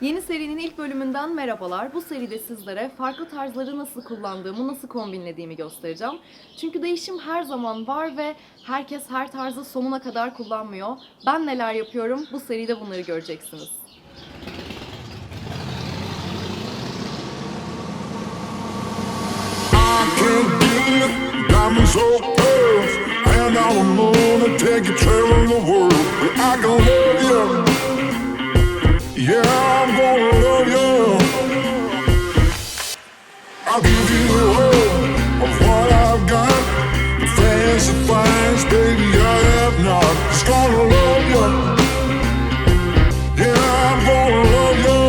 Yeni serinin ilk bölümünden merhabalar. Bu seride sizlere farklı tarzları nasıl kullandığımı, nasıl kombinlediğimi göstereceğim. Çünkü değişim her zaman var ve herkes her tarzı sonuna kadar kullanmıyor. Ben neler yapıyorum? Bu seride bunları göreceksiniz. I don't gonna love you. Yeah, I'm gonna love you.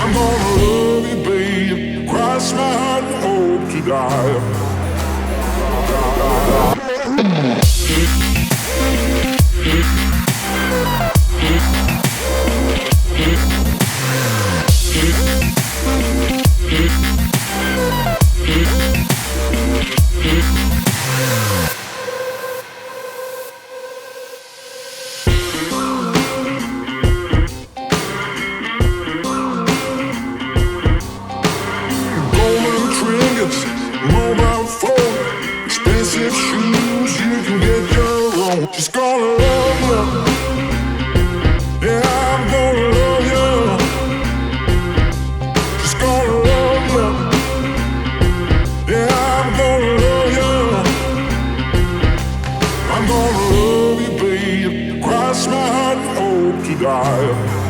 I'm gonna love you, babe. Cross my heart and hope to die. Just gonna love you. Yeah, I'm gonna love you. Just gonna love you. Yeah, I'm gonna love you. I'm gonna love you, babe. Cross my heart hope to die.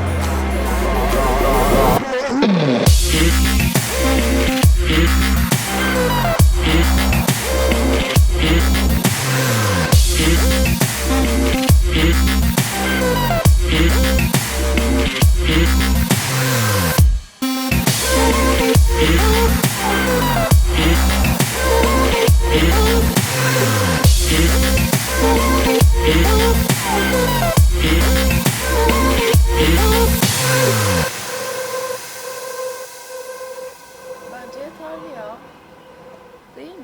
Bence yeterli ya. Değil?